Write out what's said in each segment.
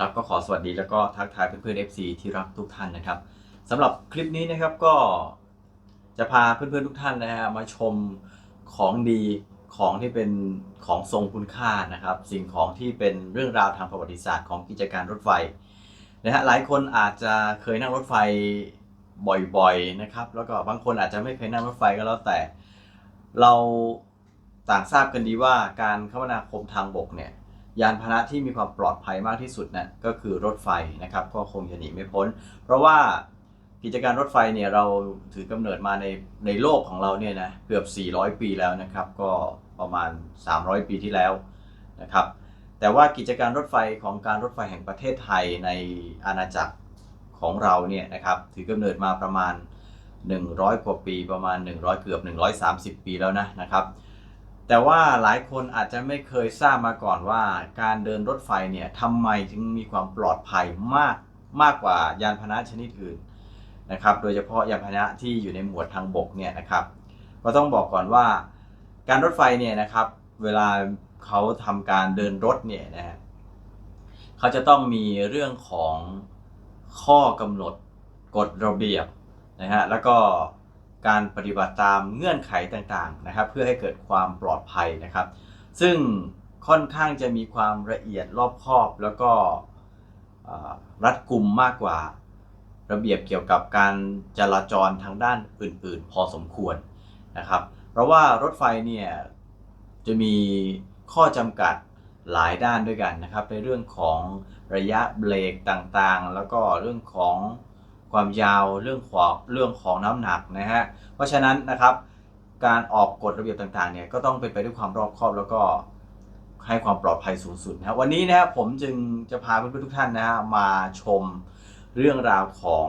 ครับก็ขอสวัสดีแล้วก็ทักทายเพื่อนๆ FC ที่รักทุกท่านนะครับสำหรับคลิปนี้นะครับก็จะพาเพื่อนๆทุกท่านนะฮะมาชมของดีของที่เป็นของทรงคุณค่านะครับ สิ่งของที่เป็นเรื่องราวทางประวัติศาสตร์ของกิจการรถไฟนะฮะหลายคนอาจจะเคยนั่งรถไฟบ่อยๆนะครับ แล้วก็บางคนอาจจะไม่เคยนั่งรถไฟก็แล้วแต่ เราต่างทราบกันดีว่าการคมนาคมทางบกเนี่ย ยานพาหนะที่มีความปลอดภัยมากที่สุดนะ่ะก็คือรถไฟนะครับก็คงจะหนีไม่พ้น เพราะว่ากิจการรถไฟเนี่ยเราถือกำเนิดมาในในโลกของเราเนี่ยนะเกือบ 400 ปีแล้วนะครับ ก็ประมาณ 300 ปีที่แล้วนะครับ แต่ว่ากิจการรถไฟของการรถไฟแห่งประเทศไทยในอาณาจักรของเราเนี่ยนะครับถือกำเนิดมาประมาณ 100 กว่าปีประมาณ 100 เกือบ 130 ปีแล้วนะนะครับ แต่ว่าหลายคนอาจจะไม่เคยทราบมาก่อนว่า การเดินรถไฟเนี่ยทำไมถึงมีความปลอดภัยมากมากกว่ายานพาหนะชนิดอื่นนะครับ โดยเฉพาะยานพาหนะที่อยู่ในหมวดทางบกเนี่ยนะครับ ก็ต้องบอกก่อนว่า การรถไฟเนี่ยนะครับ เวลาเขาทำการเดินรถเนี่ยนะฮะเขาจะต้องมีเรื่องของข้อกำหนดกฎระเบียบนะฮะแล้วก็ การปฏิบัติตามเงื่อนไขต่างๆนะครับ เพื่อให้เกิดความปลอดภัยนะครับ ซึ่งค่อนข้างจะมีความละเอียดรอบคอบแล้วก็รัดกุมมากกว่า ระเบียบเกี่ยวกับการจราจรทางด้านอื่น ๆ พอสมควรนะครับ เพราะว่ารถไฟเนี่ยจะมีข้อจำกัดหลายด้านด้วยกันนะครับ ในเรื่องของระยะเบรกต่างๆ แล้วก็เรื่องของ ความยาวเรื่องของเรื่องของน้ำหนักนะฮะเพราะฉะนั้นนะครับการออกกฎระเบียบต่างๆเนี่ยก็ต้องเป็นไปด้วยความรอบคอบแล้วก็ให้ความปลอดภัยสูงสุดนะครับวันนี้นะครับผมจึงจะพาเพื่อนๆทุกท่านนะฮะมาชมเรื่องราวของ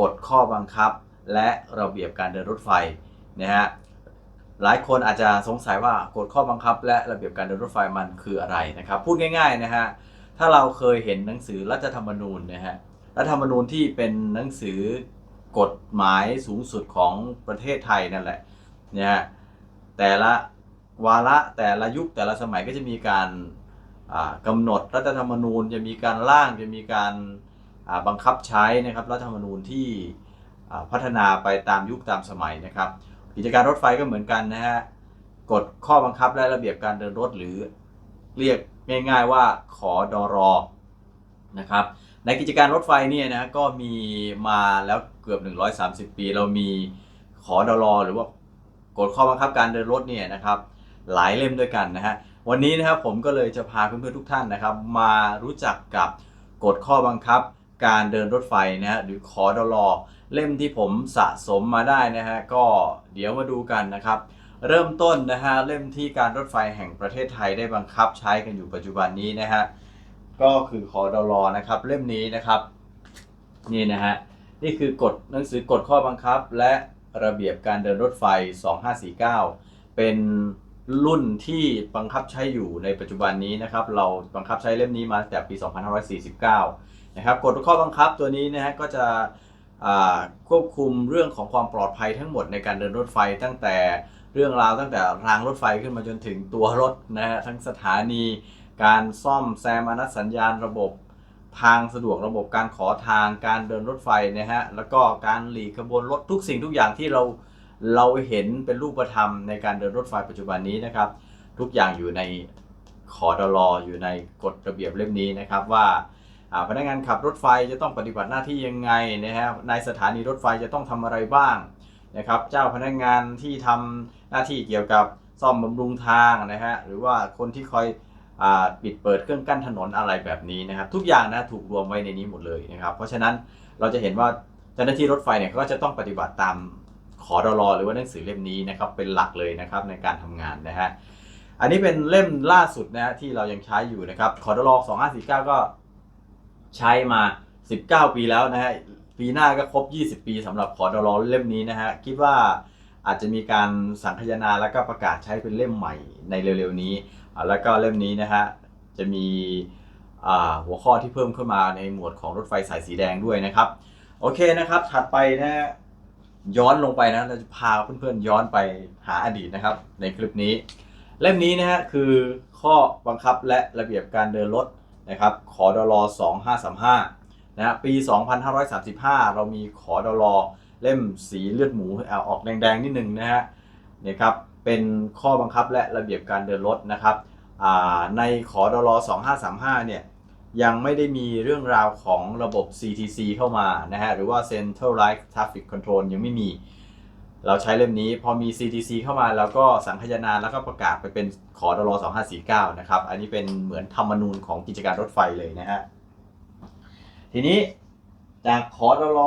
กฎข้อบังคับ และระเบียบการเดินรถไฟนะฮะหลายคนอาจจะสงสัยว่ากฎข้อบังคับ และระเบียบการเดินรถไฟมันคืออะไรนะครับ พูดง่าย ๆนะฮะถ้าเราเคยเห็นหนังสือรัฐธรรมนูญนะฮะ รัฐธรรมนูญที่เป็นหนังสือกฎหมายสูงสุดของประเทศไทยนั่นแหละนะฮะแต่ละวาระแต่ละยุคแต่ละสมัยก็จะมีการอ่ากำหนดรัฐธรรมนูญจะมีการร่างจะมีการบังคับใช้นะครับรัฐธรรมนูญที่พัฒนาไปตามยุคตามสมัยนะครับ กิจการรถไฟก็เหมือนกันนะฮะกฎข้อบังคับและระเบียบการเดินรถหรือเรียกง่าย ๆว่าขอดอรอนะครับ ในกิจการรถไฟเนี่ยนะก็มีมาแล้วเกือบ 130 ปี เรามีขอดอรอหรือว่ากฎข้อบังคับการเดินรถเนี่ยนะครับหลายเล่มด้วยกันนะฮะวันนี้นะครับผมก็เลยจะพาเพื่อนๆทุกท่านนะครับ มารู้จักกับกฎข้อบังคับการเดินรถไฟนะฮะหรือขอดอรอเล่มที่ผมสะสมมาได้นะฮะก็เดี๋ยวมาดูกันนะครับ เริ่มต้นนะฮะเล่มที่การรถไฟแห่งประเทศไทยได้บังคับใช้กันอยู่ปัจจุบันนี้นะฮะ ก็คือขอดอรอนะครับ เล่มนี้นะครับ นี่นะฮะนี่คือกฎหนังสือกฎข้อบังคับ และระเบียบการเดินรถไฟ 2549 เป็นรุ่นที่บังคับใช้อยู่ในปัจจุบันนี้นะครับ เราบังคับใช้เล่มนี้มาตั้งแต่ปี 2549 นะครับกฎข้อบังคับตัวนี้นะฮะก็จะควบคุมเรื่องของความปลอดภัยทั้งหมดในการเดินรถไฟตั้งแต่เรื่องราวตั้งแต่รางรถไฟขึ้นมาจนถึงตัวรถนะฮะทั้งสถานี การซ่อมแซมอนัสัญญาณระบบ ทางสะดวกระบบการขอทางการเดินรถไฟนะฮะแล้วก็การหลีกขบวนรถทุกสิ่งทุกอย่างที่เราเราเห็นเป็นรูปธรรมในการเดินรถไฟปัจจุบันนี้นะครับ ทุกอย่างอยู่ในขอดลออยู่ในกฎระเบียบเล่มนี้นะครับว่าพนักงานขับรถไฟจะต้องปฏิบัติหน้าที่ยังไงนะฮะในสถานีรถไฟจะต้องทำอะไรบ้างนะครับเจ้าพนักงานที่ทำหน้าที่เกี่ยวกับซ่อมบำรุงทางนะฮะหรือว่าคนที่คอย ปิดเปิดเครื่องกั้นถนนอะไรแบบนี้นะครับ ทุกอย่างนะถูกรวมไว้ในนี้หมดเลยนะครับ เพราะฉะนั้นเราจะเห็นว่าเจ้าหน้าที่รถไฟเนี่ยเขาก็จะต้องปฏิบัติตามขอดรอหรือว่าหนังสือเล่มนี้นะครับเป็นหลักเลยนะครับในการทำงานนะฮะอันนี้เป็นเล่มล่าสุดนะฮะที่เรายังใช้อยู่นะครับขอดรอ2549 ก็ใช้มา 19 ปีแล้วนะฮะปีหน้าก็ครบ 20 ปีสำหรับขอดรอเล่มนี้นะฮะคิดว่า อาจจะมีการสังคยนาแล้วก็ประกาศใช้เป็นเล่มใหม่ในเร็วๆนี้ แล้วก็เล่มนี้นะฮะจะมีหัวข้อที่เพิ่มขึ้นมาในหมวดของรถไฟสายสีแดงด้วยนะครับ โอเคนะครับถัดไปนะฮะย้อนลงไปนะเราจะพาเพื่อนๆย้อนไปหาอดีตนะครับ ในคลิปนี้ เล่มนี้นะฮะคือข้อบังคับและระเบียบการเดินรถนะครับขอดล2535นะฮะปี 2535 เรามีขอดล เล่มสีเลือดหมูออกแดงๆนิดนึงนะฮะเนี่ยครับเป็นข้อบังคับและระเบียบการเดินรถนะครับในขอดล2535เนี่ยยังไม่ได้มีเรื่องราวของระบบ CTC เข้ามานะฮะหรือว่า Centralized Traffic Control ยังไม่มี เราใช้เล่มนี้พอมี CTC เข้ามาแล้วก็สังคายนาแล้วก็ประกาศไปเป็นขอดล2549นะครับอันนี้เป็นเหมือนธรรมนูญของกิจการรถไฟเลยนะฮะทีนี้ จากขอดล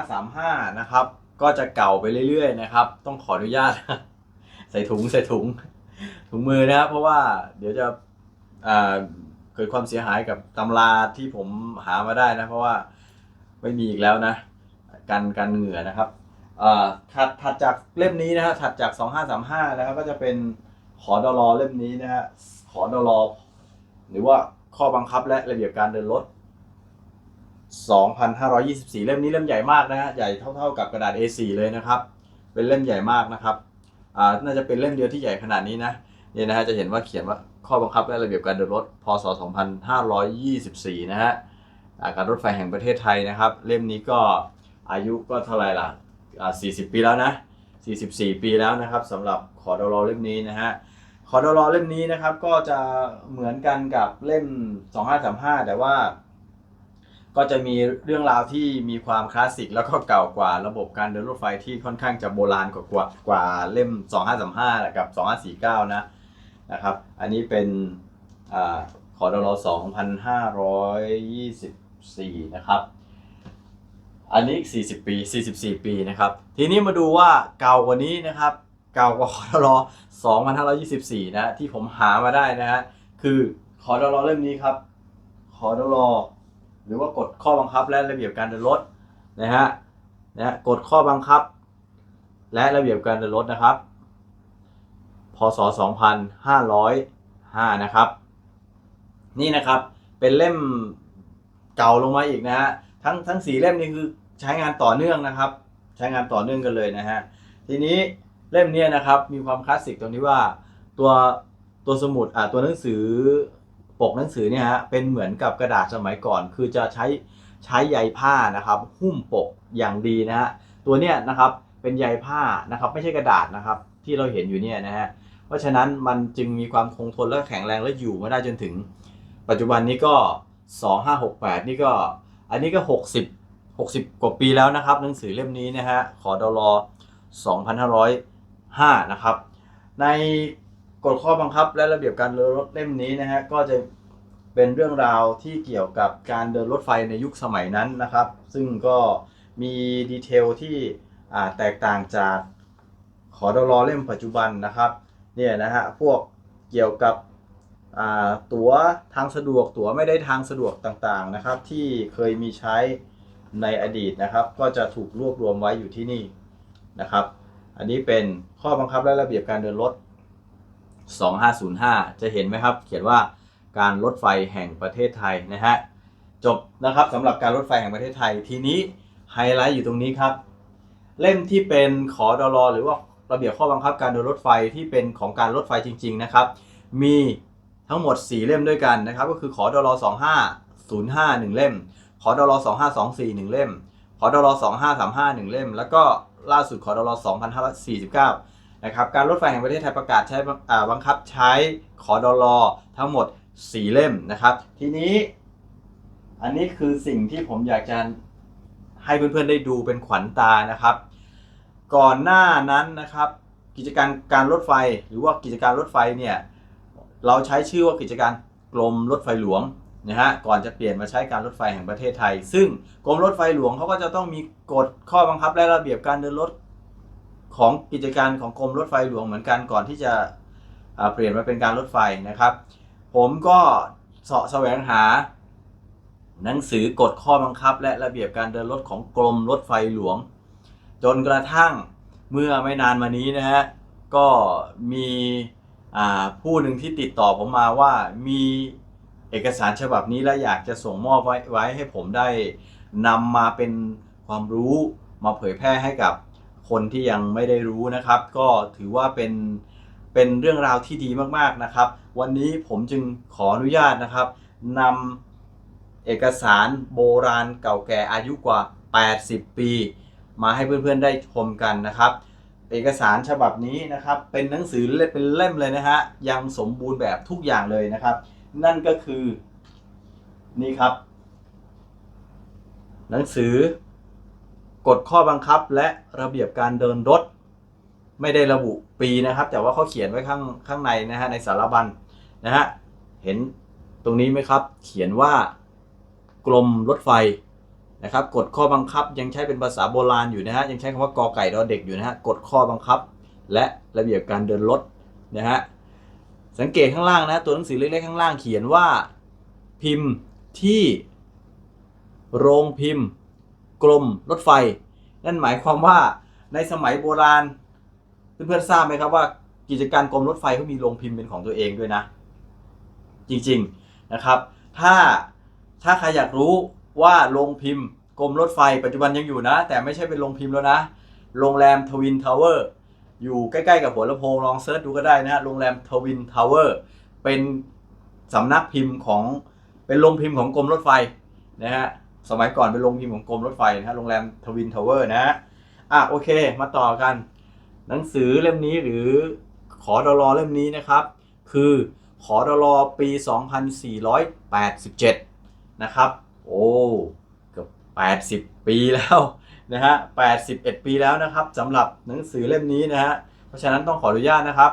2535นะครับ ก็จะเก่าไปเรื่อยๆนะครับ ต้องขออนุญาต ใส่ถุงใส่ถุง ถุงมือนะครับ เพราะว่าเดี๋ยวจะเกิดความเสียหายกับตำราที่ผมหามาได้นะ เพราะว่าไม่มีอีกแล้วนะกันกันเหงื่อนะครับถัดถัดจากเล่มนี้นะฮะถัดจาก 2535นะครับก็จะเป็นขอดลเล่มนี้นะฮะขอดลหรือว่าข้อบังคับและระเบียบการเดินรถ 2,524 เล่มนี้เล่มใหญ่มากนะฮะใหญ่เท่าๆกับกระดาษ A4 เลยนะครับ เป็นเล่มใหญ่มากนะครับอ่าน่าจะเป็นเล่มเดียวที่ใหญ่ขนาดนี้นะเนี่ยนะฮะจะเห็นว่าเขียนว่าข้อบังคับและระเบียบการเดินรถ พศ 2524 นะฮะาการรถไฟแห่งประเทศไทยนะครับ เล่มนี้ก็อายุก็เท่าไหร่ล่ะอ่า40 ปีแล้วนะ 44 ปีแล้วนะครับสำหรับขอดรเล่มนี้นะฮะขอดรเล่มนี้นะครับก็จะเหมือนกันกับเล่ม 2535 แต่ว่า ก็จะมีเรื่องราวที่มีความคลาสสิกแล้วก็เก่ากว่าระบบการเดินรถไฟที่ค่อนข้างจะโบราณกว่ากว่ากว่าเล่ม 2535 กับ 2549 นะนะครับ อันนี้เป็นอขอดร2524 นะครับ อันนี้ 40 ปี 44 ปีนะครับ ทีนี้มาดูว่าเก่ากว่านี้นะครับ เก่ากว่าคอร2524 นะที่ผมหามาได้นะฮะคือคอรเล่มนี้ครับคอร หรือว่ากฎข้อบังคับและระเบียบการเดินรถนะฮะนะฮะกฎข้อบังคับ และระเบียบการเดินรถนะครับ พศ 2505 นะครับ นี่นะครับเป็นเล่มเก่าลงมาอีกนะฮะทั้งทั้งสีเล่มนี้คือใช้งานต่อเนื่องนะครับ ใช้งานต่อเนื่องกันเลยนะฮะทีนี้เล่มนี้นะครับมีความคลาสสิกตรงที่ว่าตัวตัวสมุดอ่าตัวหนังสือ ปกหนังสือเนี่ยฮะเป็นเหมือนกับกระดาษสมัยก่อน คือจะใช้ใช้ใยผ้านะครับ หุ้มปกอย่างดีนะฮะตัวเนี้ยนะครับเป็นใยผ้านะครับ ไม่ใช่กระดาษนะครับ ที่เราเห็นอยู่เนี่ยนะฮะเพราะฉะนั้นมันจึงมีความคงทนและแข็งแรงและอยู่มาได้จนถึง ปัจจุบันนี้ก็ 2568 นี่ก็ อันนี้ก็ 60 60 กว่าปีแล้วนะครับ หนังสือเล่มนี้นะฮะขอดล2505 นะครับ ใน กฎข้อบังคับและระเบียบการเดินรถเล่มนี้นะฮะก็จะเป็นเรื่องราวที่เกี่ยวกับการเดินรถไฟในยุคสมัยนั้นนะครับ ซึ่งก็มีดีเทลที่แตกต่างจากขอดลเล่มปัจจุบันนะครับเนี่ยนะฮะพวกเกี่ยวกับตั๋วทางสะดวกตั๋วไม่ได้ทางสะดวกต่างๆนะครับ ที่เคยมีใช้ในอดีตนะครับ ก็จะถูกรวบรวมไว้อยู่ที่นี่นะครับ อันนี้เป็นข้อบังคับและระเบียบการเดินรถ 2505 จะเห็นไหมครับ เขียนว่าการรถไฟแห่งประเทศไทยนะฮะจบนะครับสำหรับการรถไฟแห่งประเทศไทยทีนี้ไฮไลท์อยู่ตรงนี้ครับ เล่มที่เป็นขอดอลหรือว่าระเบียบข้อบังคับการเดินรถไฟที่เป็นของการรถไฟจริง ๆ นะครับ มีทั้งหมด 4 เล่มด้วยกันนะครับ ก็คือขอดอล2505 1 เล่ม ขอดอล2524 1 เล่ม ขอดอล2535 1 เล่ม แล้วก็ล่าสุดขอดอล2549 นะครับการรถไฟแห่งประเทศไทยประกาศใช้บังคับใช้ขอดลทั้งหมด 4 เล่มนะครับ ทีนี้อันนี้คือสิ่งที่ผมอยากจะให้เพื่อนๆได้ดูเป็นขวัญตานะครับ ก่อนหน้านั้นนะครับ กิจการการรถไฟหรือว่ากิจการรถไฟเนี่ยเราใช้ชื่อว่ากิจการกรมรถไฟหลวงนะฮะก่อนจะเปลี่ยนมาใช้การรถไฟแห่งประเทศไทย ซึ่งกรมรถไฟหลวงเขาก็จะต้องมีกฎข้อบังคับและระเบียบการเดินรถ ของกิจการของกรมรถไฟหลวงเหมือนกันก่อนที่จะเปลี่ยนมาเป็นการรถไฟนะครับ ผมก็เสาะแสวงหา หนังสือกฎข้อบังคับ และระเบียบการเดินรถของกรมรถไฟหลวง จนกระทั่งเมื่อไม่นานมานี้นะฮะก็มีผู้หนึ่งที่ติดต่อผมมาว่ามีเอกสารฉบับนี้และอยากจะส่งมอบไว้ไว้ให้ผมได้นำมาเป็นความรู้มาเผยแพร่ให้กับ คนที่ยังไม่ได้รู้นะครับ ก็ถือว่าเป็นเป็นเรื่องราวที่ดีมากๆนะครับ วันนี้ผมจึงขออนุญาตนะครับนำเอกสารโบราณเก่าแก่อายุกว่า 80 ปี มาให้เพื่อนๆได้ชมกันนะครับ เอกสารฉบับนี้นะครับ เป็นหนังสือเล่มเป็นเล่มเลยนะฮะยังสมบูรณ์แบบทุกอย่างเลยนะครับ นั่นก็คือนี่ครับ หนังสือ กฎข้อบังคับและระเบียบการเดินรถ ไม่ได้ระบุปีนะครับ แต่ว่าเขาเขียนไว้ข้างข้างในนะฮะในสารบัญนะฮะเห็นตรงนี้ไหมครับ เขียนว่ากรมรถไฟนะครับกฎข้อบังคับยังใช้เป็นภาษาโบราณอยู่นะฮะยังใช้คำว่ากอไก่รอเด็กอยู่นะฮะกฎข้อบังคับ และระเบียบการเดินรถนะฮะสังเกตข้างล่างนะตัวหนังสือเล็กๆข้างล่างเขียนว่าพิมพ์ที่โรงพิมพ์ กรมรถไฟ นั่นหมายความว่าในสมัยโบราณ เพื่อนๆทราบไหมครับว่า กิจการกรมรถไฟเขามีโรงพิมพ์เป็นของตัวเองด้วยนะ จริงๆนะครับ ถ้าถ้าใครอยากรู้ว่าโรงพิมพ์กรมรถไฟ ปัจจุบันยังอยู่นะ แต่ไม่ใช่เป็นโรงพิมพ์แล้วนะ โรงแรมทวินทาวเวอร์อยู่ใกล้ๆกับหัวลำโพงลองเซิร์ชดูก็ได้นะฮะโรงแรมทวินทาวเวอร์เป็นสำนักพิมพ์ของเป็นโรงพิมพ์ของกรมรถไฟนะฮะ สมัยก่อนเป็นโรงพิมพ์ของกรมรถไฟนะฮะโรงแรมทวินทาวเวอร์นะฮะอะโอเค มาต่อกัน หนังสือเล่มนี้หรือขอดอลอเล่มนี้นะครับ คือขอดอลอปี 2487 นะครับ โอ้เกือบ80 ปีแล้วนะฮะ81 ปีแล้วนะครับสำหรับหนังสือเล่มนี้นะฮะเพราะฉะนั้นต้องขออนุญาตนะครับ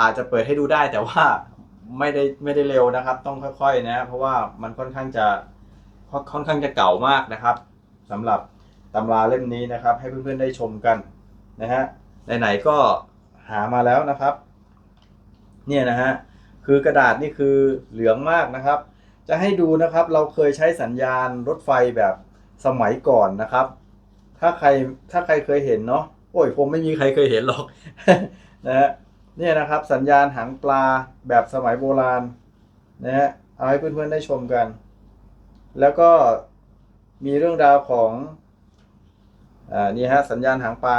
อาจจะเปิดให้ดูได้แต่ว่าไม่ได้ไม่ได้เร็วนะครับ ต้องค่อยๆนะ เพราะว่ามันค่อนข้างจะ ค่อนข้างจะเก่ามากนะครับสำหรับตำราเล่มนี้นะครับ ให้เพื่อนๆได้ชมกันนะฮะไหนๆก็หามาแล้วนะครับ เนี่ยนะฮะคือกระดาษนี่คือเหลืองมากนะครับ จะให้ดูนะครับเราเคยใช้สัญญาณรถไฟแบบสมัยก่อนนะครับ ถ้าใครถ้าใครเคยเห็นเนาะโอ้ยคงไม่มีใครเคยเห็นหรอกนะฮะเนี่ยนะครับสัญญาณหางปลาแบบสมัยโบราณนะฮะเอาให้เพื่อนๆได้ชมกัน แล้วก็มีเรื่องราวของอ่านี่ฮะสัญญาณหางปลา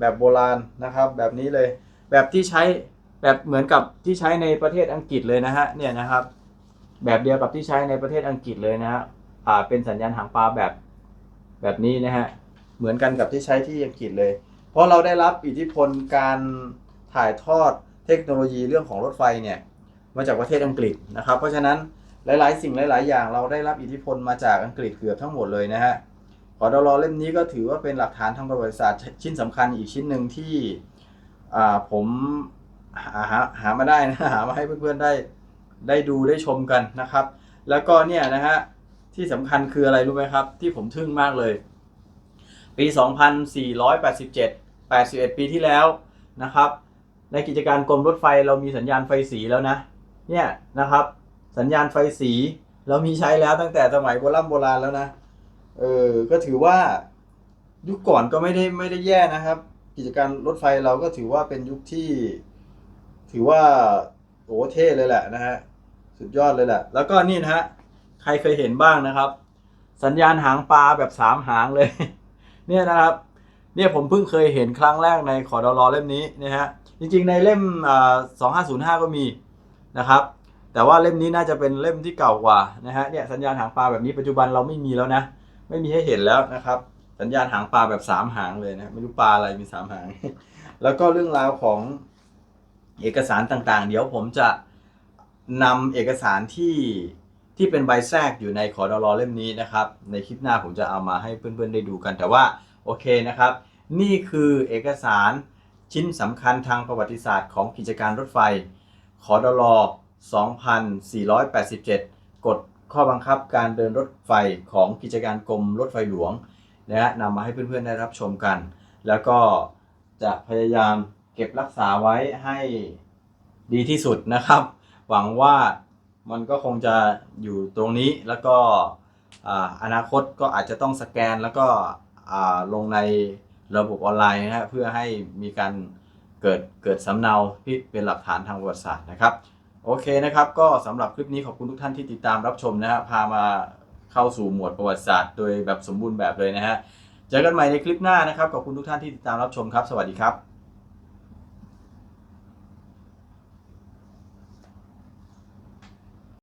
แบบโบราณนะครับ แบบนี้เลยแบบที่ใช้แบบเหมือนกับที่ใช้ในประเทศอังกฤษเลยนะฮะเนี่ยนะครับ แบบเดียวกับที่ใช้ในประเทศอังกฤษเลยนะฮะอ่าเป็นสัญญาณหางปลาแบบแบบนี้นะฮะเหมือนกันกับที่ใช้ที่อังกฤษเลย เพราะเราได้รับอิทธิพลการถ่ายทอดเทคโนโลยีเรื่องของรถไฟเนี่ยมาจากประเทศอังกฤษนะครับ เพราะฉะนั้น ลายๆ สิ่งหลาย ๆ อย่างเราได้รับอิทธิพลมาจากอังกฤษเกือบทั้งหมดเลยนะฮะขอดอลอเล่มนี้ก็ถือว่าเป็นหลักฐานทางประวัติศาสตร์ชิ้นสำคัญอีกชิ้นหนึ่งที่ผมหาหามาได้นะหามาให้เพื่อนๆได้ได้ดูได้ชมกันนะครับ แล้วก็เนี่ยนะฮะที่สำคัญคืออะไรรู้ไหมครับ ที่ผมทึ่งมากเลย ปี 2487 81 ปีที่แล้วนะครับ ในกิจการกรมรถไฟเรามีสัญญาณไฟสีแล้วนะเนี่ยนะครับ สัญญาณไฟสี เรามีใช้แล้วตั้งแต่สมัยโบราณโบราณแล้วนะ เออ ก็ถือว่ายุคก่อนก็ไม่ได้ไม่ได้แย่นะครับ กิจการรถไฟเราก็ถือว่าเป็นยุคที่ ถือว่าโอ้เท่เลยแหละนะฮะ สุดยอดเลยแหละ แล้วก็นี่นะฮะ ใครเคยเห็นบ้างนะครับ สัญญาณหางปลาแบบสามหางเลย เนี่ยนะครับ เนี่ยผมเพิ่งเคยเห็นครั้งแรกในขอดอรอเล่มนี้นะฮะ จริงๆในเล่มสองห้าศูนย์ห้าก็มีนะครับ แต่ว่าเล่มนี้น่าจะเป็นเล่มที่เก่ากว่านะฮะเนี่ยสัญญาณหางปลาแบบนี้ปัจจุบันเราไม่มีแล้วนะ ไม่มีให้เห็นแล้วนะครับ สัญญาณหางปลาแบบสามหางเลยนะไม่รู้ปลาอะไรมีสามหาง แล้วก็เรื่องราวของเอกสารต่างๆ เดี๋ยวผมจะนำเอกสารที่ที่เป็นใบแทรกอยู่ในขอดอรอเล่มนี้นะครับ ในคลิปหน้าผมจะเอามาให้เพื่อนๆได้ดูกัน แต่ว่าโอเคนะครับ นี่คือเอกสารชิ้นสำคัญทางประวัติศาสตร์ของกิจการรถไฟขอดอรอ 2487 กฎข้อบังคับการเดินรถไฟของกิจการกรมรถไฟหลวงนะฮะนำมาให้เพื่อนๆได้รับชมกัน แล้วก็จะพยายามเก็บรักษาไว้ให้ดีที่สุดนะครับ หวังว่ามันก็คงจะอยู่ตรงนี้แล้วก็อนาคตก็อาจจะต้องสแกนแล้วก็ลงในระบบออนไลน์นะฮะเพื่อให้มีการเกิดเกิดสำเนาที่เป็นหลักฐานทางประวัติศาสตร์นะครับ โอเคนะครับ ก็สำหรับคลิปนี้ขอบคุณทุกท่านที่ติดตามรับชมนะฮะพามาเข้าสู่หมวดประวัติศาสตร์โดยแบบสมบูรณ์แบบเลยนะฮะเจอกันใหม่ในคลิปหน้านะครับขอบคุณทุกท่านที่ติดตามรับชมครับ สวัสดีครับ